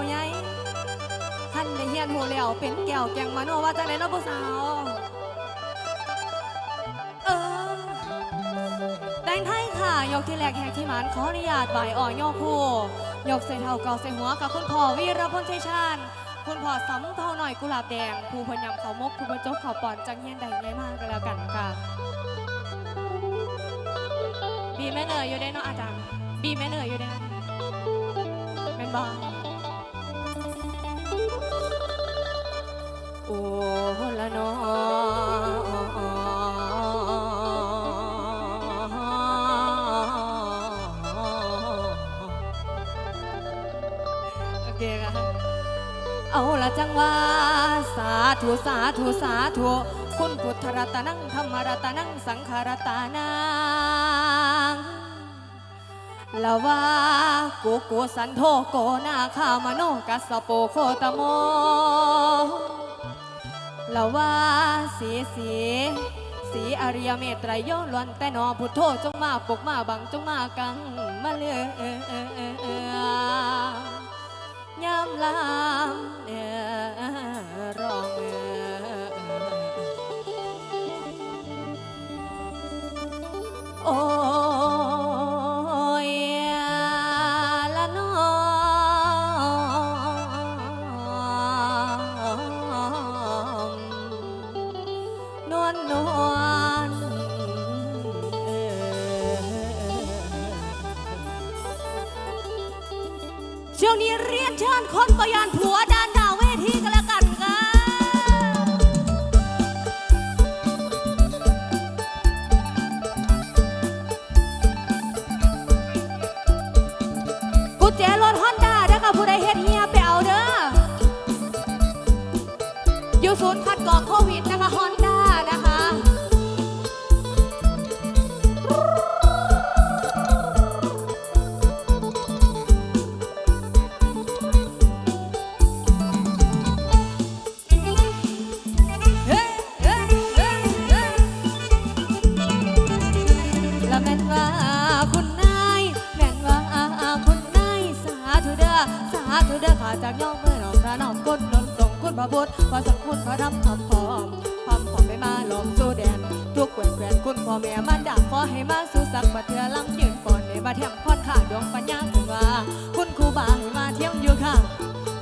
าวใหญ่ท่านได้เฮียนหูแล้วเป็นแก้วแกงมโนว่าจังไดเนาะผู้สาวเออแตงไทยค่ะยกที่แรกแหกที่หมานขออนุญาตบ่ายอ่อนย่อคู่ยกใส่เท้าเก่าใส่หัวกับคุณพ่อวีรพลชัยชาญคุณพ่อสำเภาหน่อยกุหลาบแดงผู้พนยำเขามกผู้บรรจบเขาวปอนจังเฮียนใดไงมากกันแล้วกันค่ะบีแม่เนยอยู่ได้เนาะอาจารย์บีแม่เนยอยู่ได้แม่นบอ โอ้ละนอโอเคค่ะเอาละจังว่าสาธุสาธุสาธุคุณพุทธรัตนังธรรมรัตนังสังขรัตนังละว่ากูกูสันโทโกนาคามโนกัสสโปโคตโม ละว่าสีสีสีอริยเมตรยโยล้วนแต่นอพุทโธจงมาปกมาบังจงมากังมาเลือยามลามเออ เชิญคนบ่ยานผัวได้ ว่าคุณนายแม่นว่าคุณนายสาธุเด้อสาธุเด้อข้าจากย่องเมื่อน้องพระน้องก้นนนส่งคุณพระบุตรพระสังคุณพระธรรมคำพร้อมพร้อมพร้อมไปมาลมสู่แดนทุกแควนแควนคุณพ่อแม่มันดาขอให้มาสู่สักบัดเทือลำยืนก่อนในมาเทียมพอดขาดวงปัญญาถึงว่า คุณครูบาให้มาเที่ยมอยู่ข้าง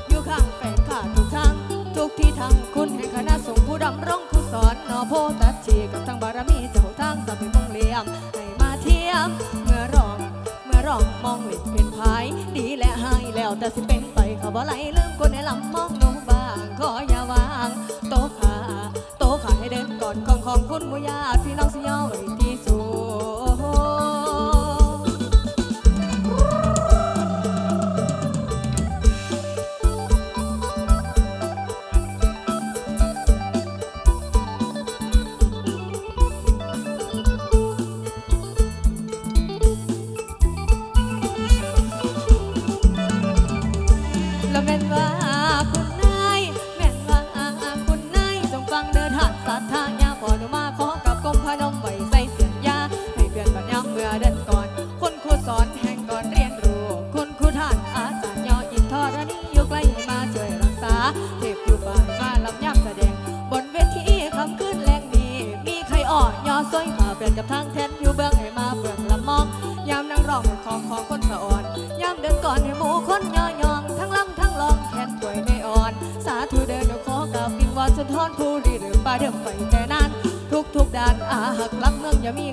อยู่ข้างแฟนข้าทุกทางทุกที่ทางคุณให้คณะสงฆ์ผู้ดำรงผู้สอนนอโพต บ่ไหลลืม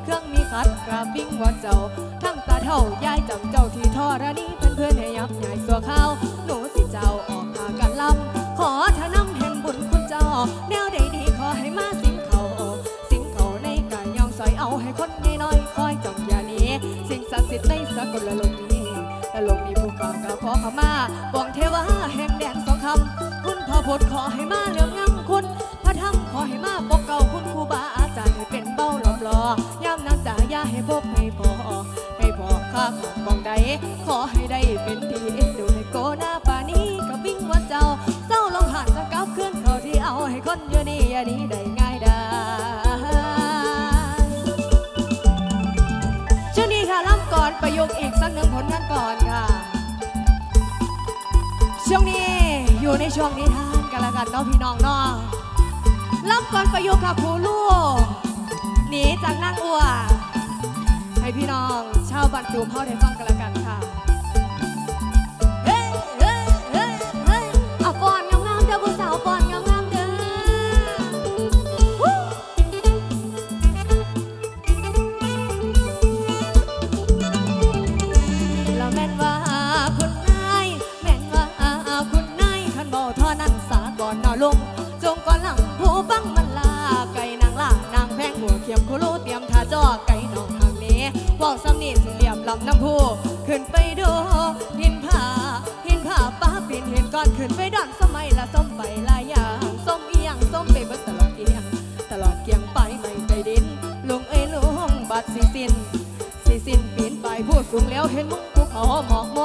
เครื่องมีขัดกราบวิ่งวอนเจ้า ทั้งตาเท่ายายจำเจ้าที่ทอรณีเพื่อนเพื่อนให้ยับใหญ่สัวข้าวหนูสิเจ้าออกหากันลำขอทานำแห่งบุญคุณเจ้า แนวใดดีขอให้มาสิงเขาสิงเขาในกายยองสอยเอาให้คนใหญ่น้อยคอยจำอย่านี้สิ่งศักดิ์สิทธิ์ในสกุลโลกนี้และโลกนี้ผู้ก่ากล่าวขอขมาบองเทวาแห่งแดนสองคำคุณพระพุทธขอให้มาเหลื่อมล้ำคุณพระธรรมขอให้มาปกเก่า ขอให้ได้เป็นที่เอ็นดูให้โกหน้าป่านี้กับวิ่งวันเจ้าเศร้าลองหันสกับเคลื่อนเขาที่เอาให้คนอยู่นี่อย่านี้ได้ง่ายได้ช่วงนี้ค่ะล่ำก่อนประโยคอีกสักหนึ่งผลงานก่อนค่ะ ช่วงนี้อยู่ในช่วงนิทานกันละกันเนาะพี่น้องเนาะรับก่อนประโยคค่ะครูลูกหนีจากนางอัวให้พี่น้อง ชาวบันตูมเข้าได้ฟังกันละกันค่ะเฮ้ยเฮ้ยเฮ้ยเฮ้ยเอาก่อนงามๆเด้อผู้สาวก่อนงามๆเด้อวู้แล้วแม่นว่า น้ำผู้ขึ้นไปดูหินผาหินผาป้าปินหินก้อนขึ้นไปดอนสมัยละส้มไปลายอย่างส้มเอียงส้มไปเบิดตลอดเอียง ตลอดเกียงไปไม่ใจดินลงเอ้ยลงบัดสิสินสิสินปีนไปผู้สูงแล้วเห็นมุกภูเขาหมอกมอ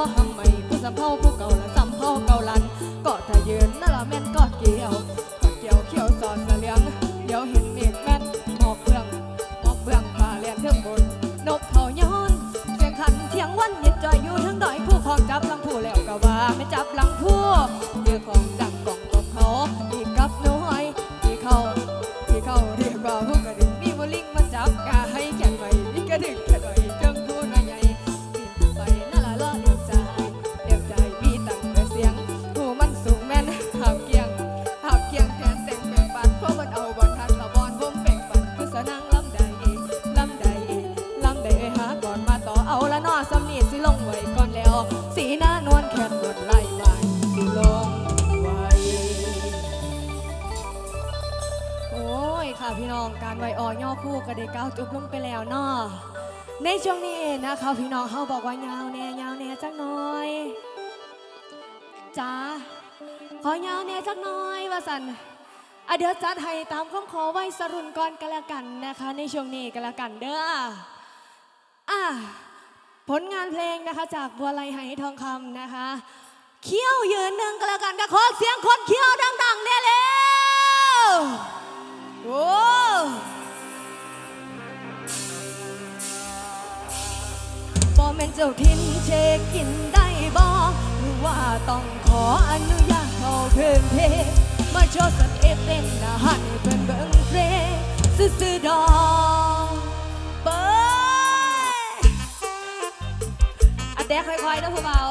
องการไหวออย่อคู่ก็ได้ก้าวจบลงไปแล้วเนาะในช่วงนี้เองนะคะพี่น้องเขาบอกว่ายาวแน่ยาวแน่จักหน่อยจ้าขอยาวแน่จักหน่อยว่าสันอเดี๋ยวจัดให้ตามคำขอไว้สรุนก่อนกันละกันนะคะ ในช่วงนี้กันละกันเด้ออะผลงานเพลงนะคะจากบัวไลไหทองคำนะคะเขี้ยวยืนหนึ่งกันละกันก็ขอเสียงคนเขี้ยวดังๆเนี่ยเร็ว โอ้บอแม่นเจ้าทินเช็คกินได้บ่หรือว่าต้องขออนุญาตเขาเพิ่มเพมาโชว์สเต็ปเต้นนะให้เพิ่นเบิ่งเพลงซื่อๆดอกเปิดอะแต่ค่อยๆนะพวกเรา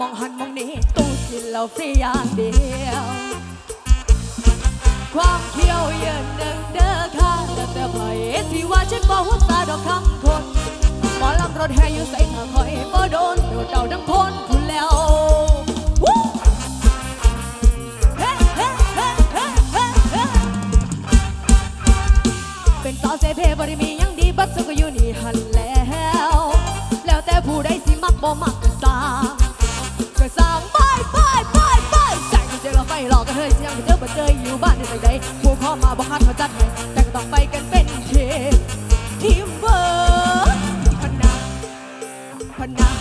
มองหันมองนี้ตู้สิเราฟรีอย่างเดียว ความเขียวเย็นหนึ่งเด้อค่ะแต่แต่ไผที่ว่าฉันบ่หัวตาดอกคำคนหมอลำรถแห่อยู่ใส่ถ้าคอยบ่โดนโดดเดาดังคนคุณแล้วเป็นสาวเซเพบริมียังดีบัดสุก็อยู่นี่หันแล้ว แล้วแต่ผู้ใดสิมักบ่มักก็สร้าง ก็สร้างไปไปไปไปใจก็เจอเราไปหลอกกันเฮ้ยเสียงก็เจอบ่เจออยู่บ้านในใจใดผู้ข้ามาบ่คัดเขาจัดให้แต่ก็ต้องไปกันเป็นทีมทีมเวิร์กพนักพนัก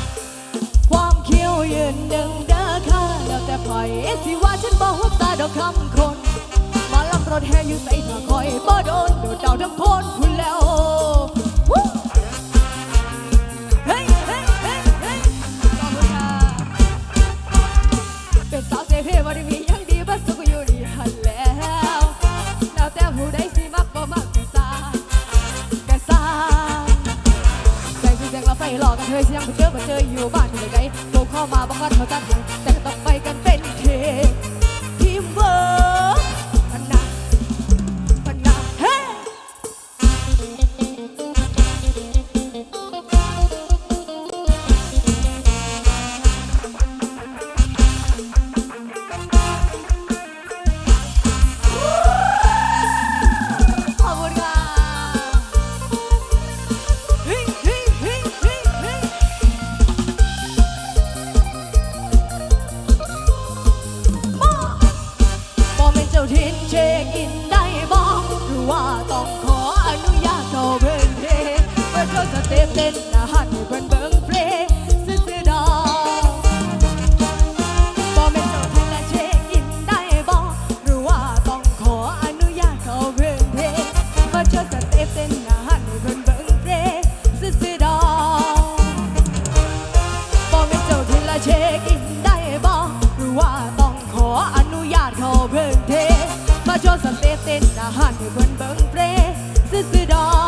ความเคี้ยวยืนหนึ่งเด้อค่ะแล้วแต่ไผสิว่าฉันบ่หัวตาดอกคำคนมาลำรถแห่อยู่ใส่ถ้าคอยบ่โดนโดดเดาทั้งคน เต้นนะฮันให้เคนเบิ่งเพลงซื่อๆอกมเจ้าไทยและเช็คอินได้บ่หรือว่าต้องขออนุญาตเขาเพิ่นเพลมาเชิสเต็ปเต้นนะฮันให้เพิ่นเบิ่งเพลงซื่อๆอกมนเจ้าไทยและเช็คอินได้บ่หรือว่าต้องขออนุญาตเขาเพิ่นเพลงมาเชิสเต็ปเต้นนะฮันให้เคนเบิ่งเพลงซื่อดอ